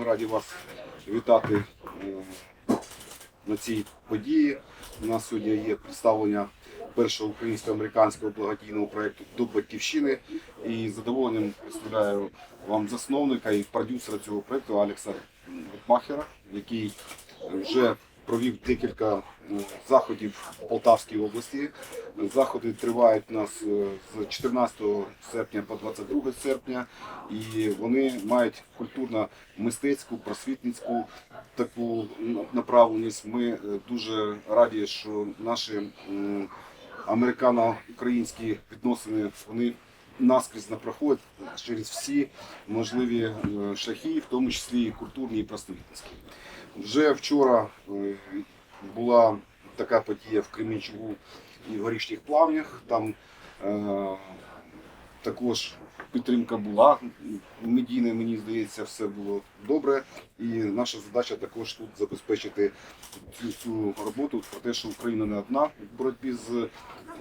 Ми раді вас вітати е, на цій події. У нас сьогодні є представлення першого українсько-американського благодійного проєкту до батьківщини. І з задоволенням представляю вам засновника і продюсера цього проєкту Алекса Махера, який вже провів декілька заходів в Полтавській області. Заходи тривають у нас е, з 14 серпня по 22 серпня, і вони мають культурно-мистецьку, просвітницьку таку направленість. Ми е, дуже раді, що наші американо-українські відносини вони наскрізь не проходять через всі можливі е, шляхи, в тому числі і культурні і просвітницькі. Вже вчора була така подія в Кремінчугу і в Горішніх плавнях. Там е, також підтримка була. Медійна, мені здається, все було добре. І наша задача також тут забезпечити цю, цю роботу про те, що Україна не одна в боротьбі з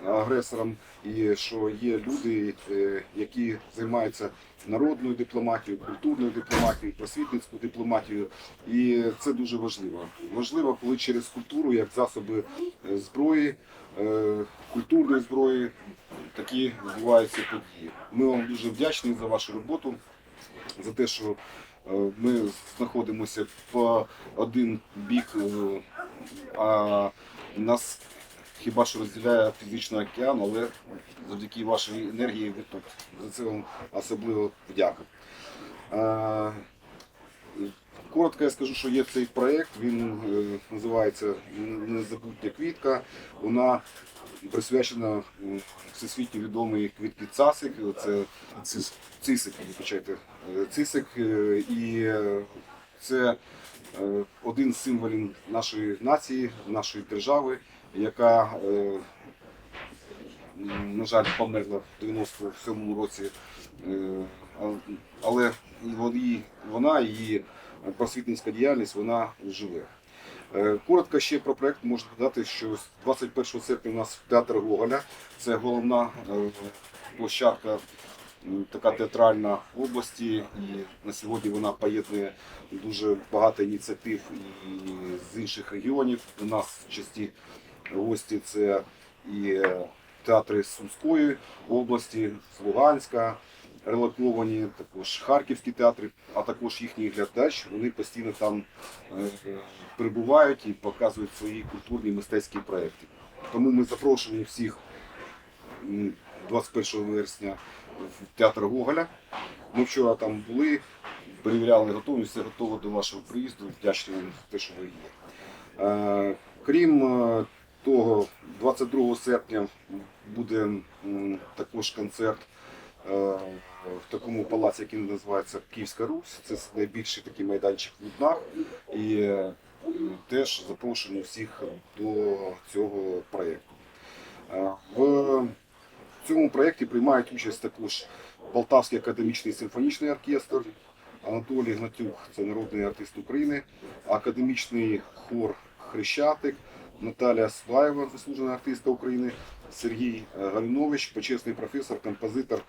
агресором, і що є люди, е, які займаються народною дипломатією, культурною дипломатією, просвітницькою дипломатією. І це дуже важливо. Важливо, коли через культуру, як засоби е, зброї, культурної зброї, такі відбуваються події. Ми вам дуже вдячні за вашу роботу, за те, що е, ми знаходимося по один бік, е, а нас хіба що розділяє фізичний океан, але завдяки вашій енергії ви тут. За це вам особливо вдяка. Е, Коротко я скажу, що є цей проєкт, він е, називається Незабутня квітка. Вона присвячена всесвітньо відомій квітки цасик. Це цисик, вибачайте, е, цисик. е, І е, це один з символів нашої нації, нашої держави, яка, на жаль, померла в 97-му році. Але вона, її просвітницька діяльність, вона живе. Е, Коротко ще про проект можу додати, що з 21 серпня у нас театр Гоголя. Це головна е, площадка така театральна області. І на сьогодні вона поєднує дуже багато ініціатив і з інших регіонів. У нас часті гості це і е, театри з Сумської області, з Луганська, релоковані, також харківські театри, а також їхній глядач. Вони постійно там е, прибувають і показують свої культурні мистецькі проекти. Тому ми запрошуємо всіх 21 вересня в театр Гоголя. Ми вчора там були, перевіряли готовність, готово до вашого приїзду. Вдячні вам за те, що ви є. Е, Крім е, того, 22 серпня буде також концерт в такому палаці, який називається Київська Русь. Це найбільший такий майданчик в Луднах. І е, теж запрошуємо всіх до цього проєкту. Е, В цьому проєкті приймають участь також Полтавський академічний симфонічний оркестр, Анатолій Гнатюк, це народний артист України, академічний хор Хрещатик, Наталія Сваєва, заслужена артистка України, Сергій е, Галінович, почесний професор, композитор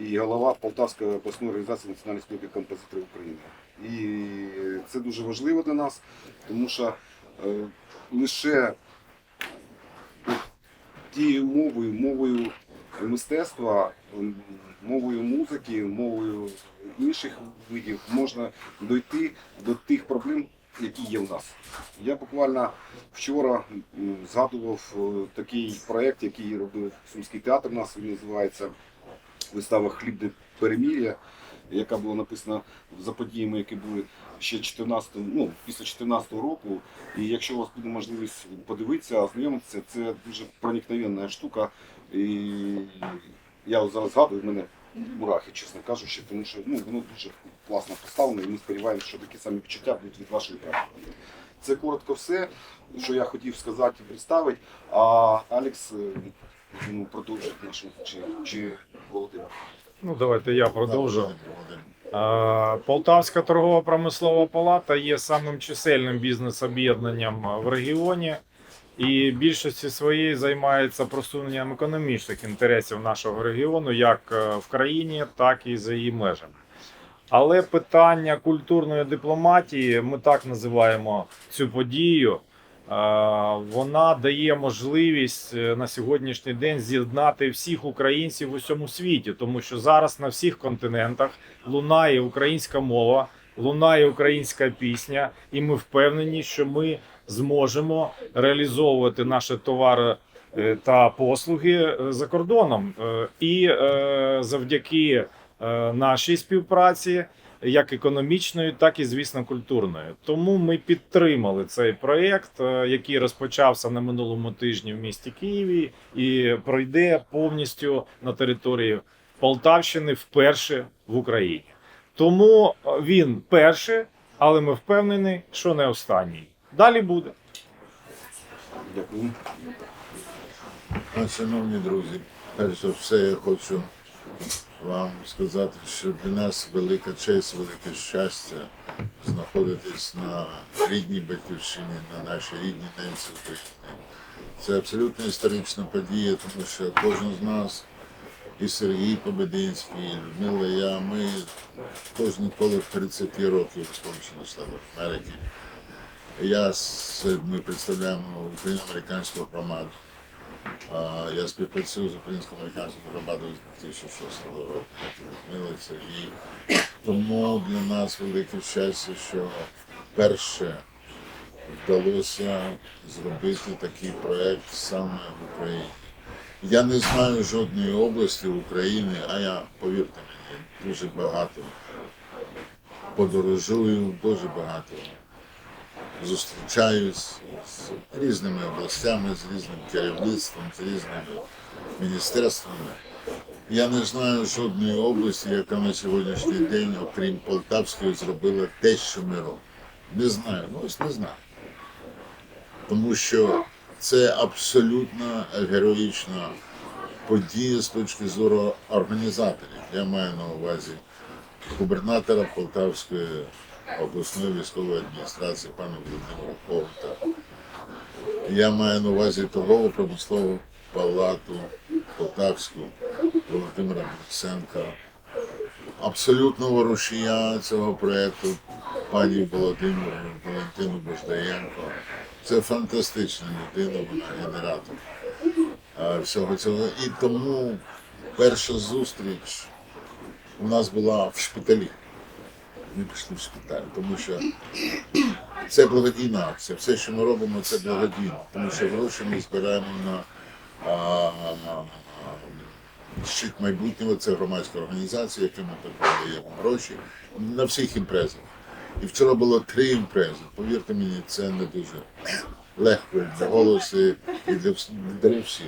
і голова Полтавської обласної організації Національної спілки композиторів України. І це дуже важливо для нас, тому що е, лише тією мовою, мовою мистецтва, мовою музики, мовою інших видів можна дойти до тих проблем, які є в нас. Я буквально вчора згадував е, такий проєкт, який робив Сумський театр. У нас він називається вистава Хлібне перемір'я, яка була написана за подіями, які були ще 14, ну, після 2014 року. І якщо у вас буде можливість подивитися, ознайомитися, це дуже проникновенна штука. І я зараз згадую, мене мурахи, чесно кажучи, тому що ну, воно дуже класно поставлено, і ми сподіваємося, що такі самі відчуття будуть від вашої праці. Це коротко все, що я хотів сказати і представити. А Алекс е, ну, продовжить нашу чи, чи Володимир. Ну, давайте я продовжу. Полтавська торгово-промислова палата є самим чисельним бізнес-об'єднанням в регіоні і більшості своєї займається просуненням економічних інтересів нашого регіону як е, в країні, так і за її межами. Але питання культурної дипломатії, ми так називаємо цю подію. е, Вона дає можливість е, на сьогоднішній день з'єднати всіх українців в усьому світі, тому що зараз на всіх континентах лунає українська мова, лунає українська пісня, і ми впевнені, що ми зможемо реалізовувати наші товари е, та послуги е, за кордоном. Е, І завдяки нашій співпраці, як економічної, так і звісно культурної. Тому ми підтримали цей проєкт, який розпочався на минулому тижні в місті Києві, і пройде повністю на території Полтавщини вперше в Україні. Тому він перший, але ми впевнені, що не останній. Далі буде. Дякую. Шановні друзі, перш за все я хочу вам сказати, що для нас велика честь, велике щастя знаходитись на рідній батьківщині, на нашій рідній ненці України. Це абсолютно історична подія, тому що кожен з нас, і Сергій Побединський, і Людмила, і я, ми кожен коло 30 років в Сполучених Штатах Америки. Я ми представляємо україно-американську громаду. Я співпрацюю з українсько-американською громадою з 2006 року, Людмила і Тому для нас велике щастя, що перше вдалося зробити такий проєкт саме в Україні. Я не знаю жодної області України, а я, повірте мені, дуже багато подорожую, дуже багато зустрічаюсь з різними областями, з різним керівництвом, з різними міністерствами. Я не знаю жодної області, яка на сьогоднішній день, окрім Полтавської, зробила те, що ми робимо. Не знаю, ну ось не знаю. Тому що це абсолютно героїчна подія з точки зору організаторів. Я маю на увазі губернатора Полтавської обласної військової адміністрації пана Володимира Ковта. Я маю на увазі торгово промислову палату Полтавську Володимира Гриценка, абсолютного рушія цього проєкту пані Володимиру Валентину Бождаєнко. Це фантастична людина, вона генератор всього цього. І тому перша зустріч у нас була в шпиталі. Ми пішли в шпиталь, тому що це благодійна акція. Все, що ми робимо, це благодійно, тому що гроші ми збираємо на щит майбутнього. Це громадська організація, яку ми передаємо гроші на всіх імпрезах. І вчора було три імпрези. Повірте мені, це не дуже легко для голосу і для, для всіх.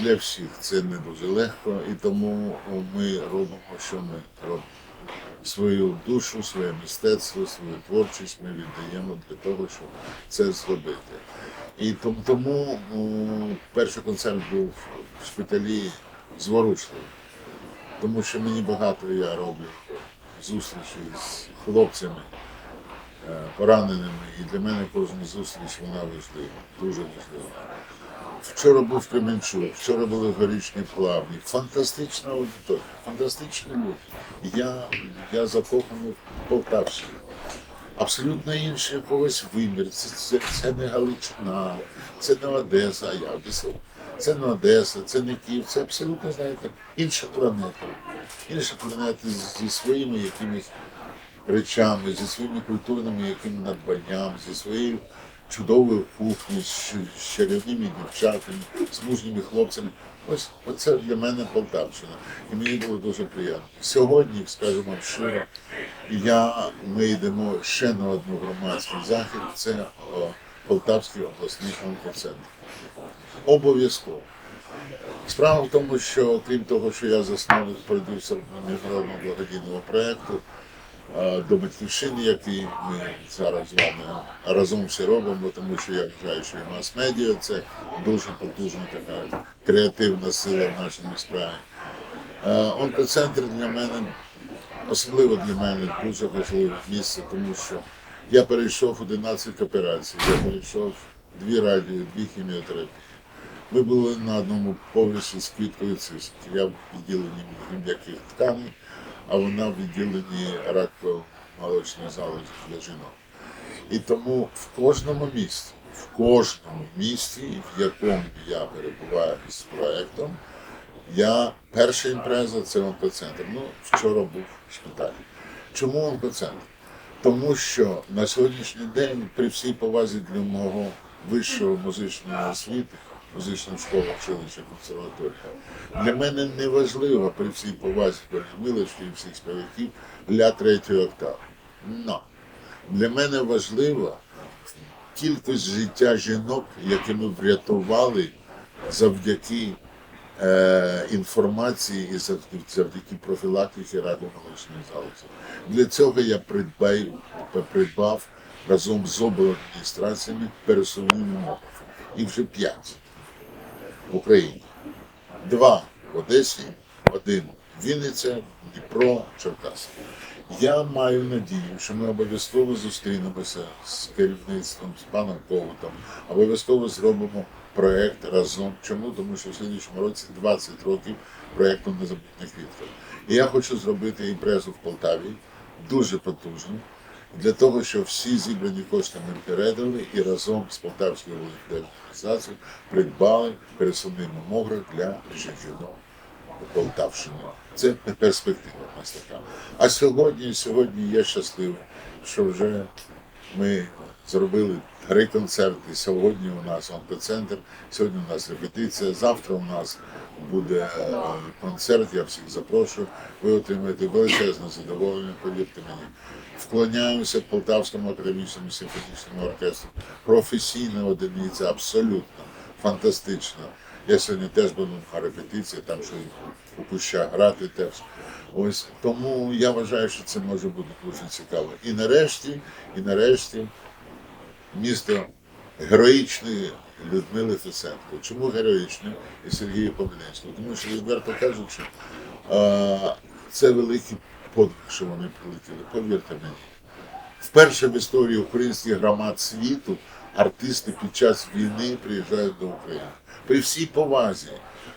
Для всіх це не дуже легко, і тому ми робимо, що ми робимо. Свою душу, своє мистецтво, свою творчість ми віддаємо для того, щоб це зробити. І тому, перший концерт був в шпиталі зворушливий, тому що мені багато я роблю зустрічі з хлопцями е, пораненими, і для мене кожна зустріч вона важлива, дуже важлива. Вчора був Кременчук, вчора були горічні плавні. Фантастична аудиторія, фантастичні люди. Я, я закоханий в Полтавщину. Абсолютно інший якогось вимір. Це, це, це не Галичина, це не Одеса, а я писав. Це не Одеса, це не Київ, це абсолютно, знаєте, інша планета. Інша планета зі своїми якимись речами, зі своїми культурними якими надбанням, зі своєю чудовою кухнею, з чарівними дівчатами, з мужніми хлопцями. Ось оце для мене Полтавщина. І мені було дуже приємно. Сьогодні, скажімо щиро, я, ми йдемо ще на одну громадський захід, це о, Полтавський обласний онкоцентр. Обов'язково. Справа в тому, що крім того, що я засновник продюсер міжнародного благодійного проєкту до батьківщини, який ми зараз з вами разом всі робимо, тому що я вважаю, що і мас-медіа це дуже потужна така креативна сила в нашій справі. Онкоцентр для мене, особливо для мене, дуже важливе місце, тому що я перейшов 11 операцій, я перейшов дві радіо, дві хіміотерапії. Ми були на одному поверсі з квіткою цистки. Я в відділенні м'яких тканей, а вона в відділенні раково-молочної залозі для жінок. І тому в кожному місті, в кожному місті, в якому я перебуваю з проектом, я перша імпреза це онкоцентр. Ну, вчора був шпиталь. Чому онкоцентр? Тому що на сьогоднішній день, при всій повазі для мого вищого музичного освіти, музична школа, училище, консерваторія, для мене не важливо при всій повазі до Милочки і всіх співаків ля третьої октави. Но для мене важлива кількість життя жінок, які ми врятували завдяки е, інформації і завдяки, профілактиці радіомолочної залози. Для цього я придбаю, придбав разом з обладміністраціями пересувні мамографи. Їх вже п'ять в Україні. Два в Одесі, один Вінниця, Дніпро, Черкаси. Я маю надію, що ми обов'язково зустрінемося з керівництвом, з паном Ковутом, обов'язково зробимо проєкт разом. Чому? Тому що в слідчому році 20 років проєкту незабутних квітків. І я хочу зробити імпрезу в Полтаві, дуже потужну, для того, щоб всі зібрані кошти ми передали і разом з Полтавською організацією придбали пересувний мамограф для жінок. Полтавщини. Це перспектива в нас така. А сьогодні, сьогодні я щасливий, що вже ми зробили три концерти. Сьогодні у нас онкоцентр, сьогодні у нас репетиція. Завтра у нас буде е, концерт. Я всіх запрошую. Ви отримаєте величезне задоволення, повірте мені. Вклоняємося Полтавському академічному симфонічному оркестру. Професійна одиниця, абсолютно фантастична. Я сьогодні теж буду на репетиції, там що у кущах грати теж. Ось тому я вважаю, що це може бути дуже цікаво. І нарешті, і нарешті, місто героїчної Людмили Фесенко. Чому героїчне і Сергія Помінецького? Тому що, відверто кажучи, а, це великий подвиг, що вони прилетіли. Повірте мені. Вперше в історії українських громад світу артисти під час війни приїжджають до України. При всій повазі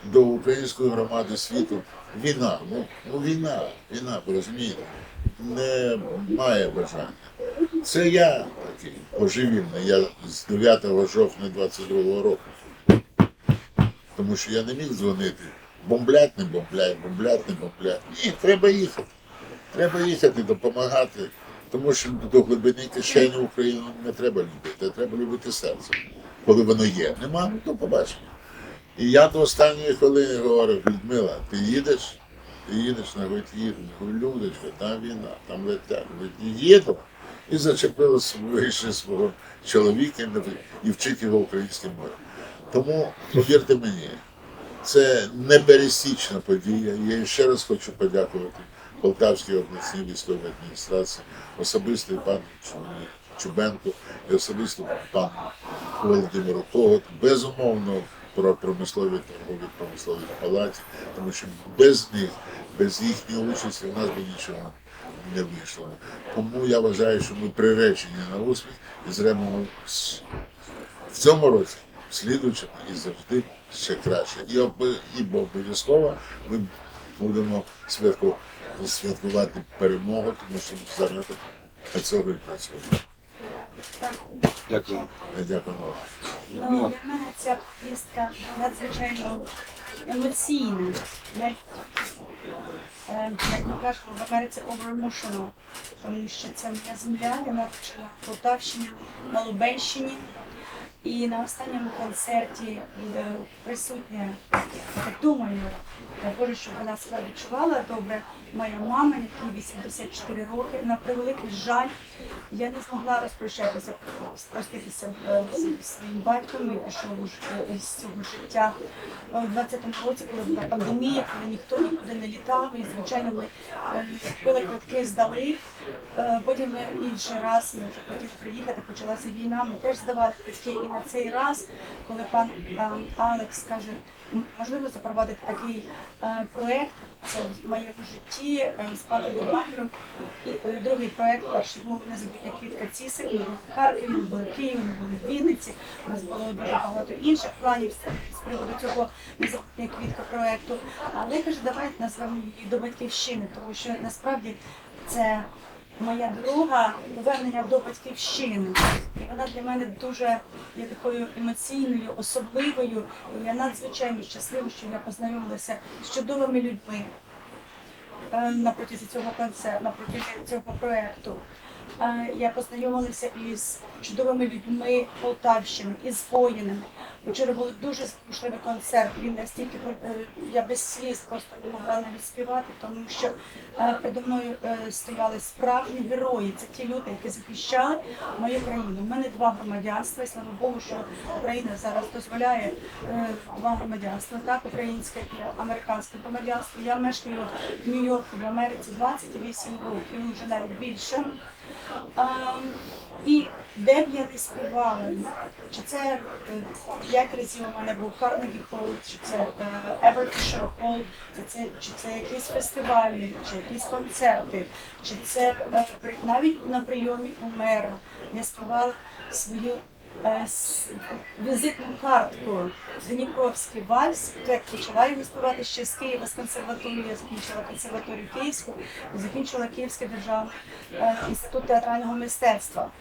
до української громади світу війна, ну, ну війна, війна, ви розумієте, не має бажання. Це я такий божевільний, я з 9 жовтня 22 року. Тому що я не міг дзвонити. Бомблять, не бомблять, бомблять, не бомблять. Ні, треба їхати. Треба їхати, допомагати. Тому що до глибини кишені Україну не треба любити, треба любити серце. Коли воно є. Нема, ну то побачимо. І я до останньої хвилини говорю, Людмила, ти їдеш? Ти їдеш на їду. Людочка, там війна, там летять. Їду. І зачепила вище свого чоловіка і вчить його українським мові. Тому, повірте мені, це непересічна подія. Я ще раз хочу подякувати Полтавській обласній військовій адміністрації, особисто пану Чубенку і особисто пану Володимиру Когот, безумовно про промислові торгові промислові палаті, тому що без них, без їхньої участі у нас би нічого не вийшло. Тому я вважаю, що ми приречені на успіх і зробимо с- в цьому році, в слідуючому і завжди ще краще. І, об- і обов'язково ми будемо святку, святкувати перемогу, тому що зараз для цього і працюємо. Дякую. Дякую. Ну, для мене ця поїздка надзвичайно емоційна. Е, як ми кажемо, в Америці over-emotional, тому що це моя земля, я навчила в Полтавщині, на Лубенщині. І на останньому концерті буде присутня, думаю, я Боже, щоб вона себе відчувала добре. Моя мама, якій 84 роки, на превеликий жаль, я не змогла розпрощатися, проститися е, з своїм батьком. Він пішов е, з цього життя е, у 20-му році, коли була пандемія, коли ніхто нікуди не літав. І звичайно, ми е, купили квитки, здали. Е, Потім ми інший раз ми вже хотіли приїхати, почалася війна. Ми теж здавали квитки. І на цей раз, коли пан е, Алекс каже, «М, можливо запровадити такий е, проект. Це в моєму житті е, Любомиром. І е, другий проект перший був незабутня квітка Цісик. В Харкові, ми були в Києві, ми були в Вінниці. У нас було дуже багато інших планів з приводу цього незабутньої квітка проекту. Але каже, давайте назвемо її до батьківщини, тому що насправді це моя дорога повернення до батьківщини. І вона для мене дуже є такою емоційною, особливою. І я надзвичайно щаслива, що я познайомилася з чудовими людьми е, на протязі цього концерту, на протязі цього проекту. Е, Я познайомилася із чудовими людьми Полтавщини, із воїнами. Вчора був дуже зворушливий концерт. Він настільки е, я без сліз просто не могла навіть співати, тому що е, передо мною е, стояли справжні герої. Це ті люди, які захищали мою країну. У мене два громадянства, і слава Богу, що Україна зараз дозволяє два громадянства, так, українське і американське громадянство. Я мешкаю в Нью-Йорку в Америці 28 років, вже навіть більше. І де б я не співала, чи це е, п'ять разів у мене був Carnegie Hall, чи це е, Aberystwyth Hall, чи це, чи це якісь фестивалі, чи якісь концерти, чи це е, навіть на прийомі у мера. Я співала свою е, візитну картку Дніпровський вальс. Як почала його співати ще з Києва з консерваторії, я закінчила консерваторію Київську, закінчила Київський державний е, інститут театрального мистецтва.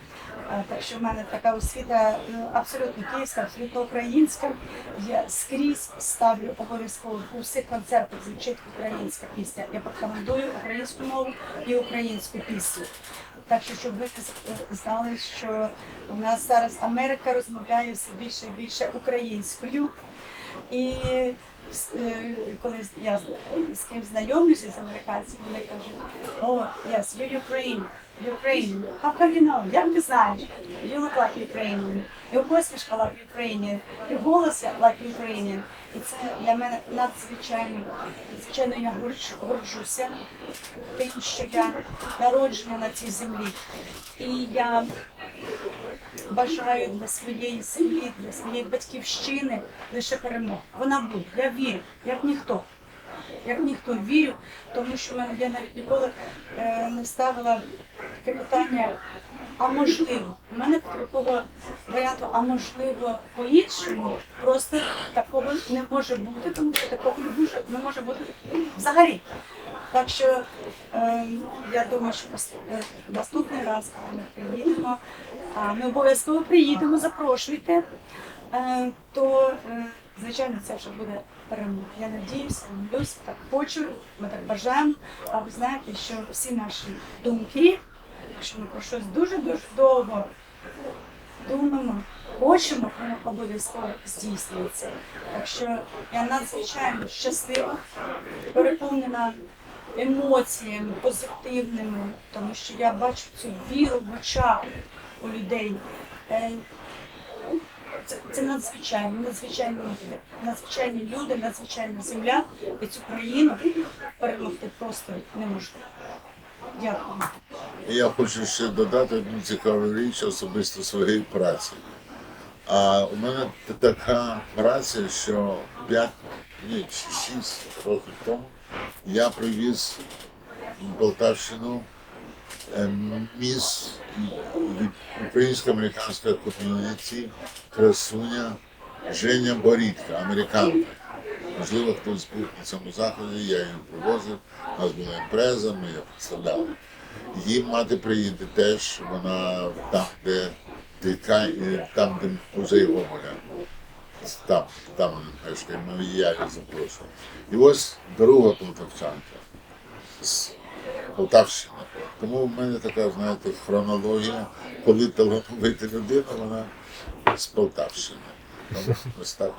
Е, Так що в мене така освіта абсолютно київська, абсолютно українська. Я скрізь ставлю обов'язково у всіх концертах звучить українська пісня. Я порекомендую українську мову і українську пісню. Так що, щоб ви знали, що у нас зараз Америка розмовляє все більше і більше українською. І е, коли я з- ким знайомлюся з американцями, вони кажуть, о, yes, you're Ukrainian. Ukrainian. How come you know? Як ти знаєш? You look like Ukrainian. І посмішка like Ukrainian. І голос like Ukrainian. І це для мене надзвичайно, звичайно, я горджуся тим, що я народжена на цій землі. І я бажаю для своєї землі, для своєї батьківщини лише перемог. Вона буде. Я вірю, як ніхто. Як ніхто вірю, тому що мене я навіть ніколи е, не ставила таке питання, а можливо, у мене такого варіанту, а можливо, по-іншому, просто такого не може бути, тому що такого не може, не може бути взагалі. Так що е, я думаю, що е, наступний раз, ми приїдемо, а ми обов'язково приїдемо, запрошуйте, е, то е, звичайно це вже буде перемога. Я надіюся, молюсь, так хочу, ми так бажаємо. А ви знаєте, що всі наші думки, якщо ми про щось дуже-дуже довго думаємо, хочемо, воно обов'язково здійснюється. Так що я надзвичайно щаслива, переповнена емоціями позитивними, тому що я бачу цю віру в очах у людей. Це, це надзвичайно, надзвичайні люди, надзвичайні люди, надзвичайна земля, і цю країну перемогти просто неможливо. Дякую. Я хочу ще додати одну цікаву річ особисто своєї праці. А у мене така праця, що 5, ні, 6 років тому я привіз в Полтавщину міс українсько-американської ком'юніті красуня Женя Борідка, американка. Можливо, хтось був на цьому заході, я її привозив, у нас була імпреза, ми її представляли. Її мати приїде теж, вона там, де дитка, там, де музей Гоголя. Там, там вона мешкає, ми я її запрошую. І ось друга полтавчанка з Полтавщини. Тому в мене така, знаєте, хронологія, коли талановита людина, вона з Полтавщини. Тому ось так.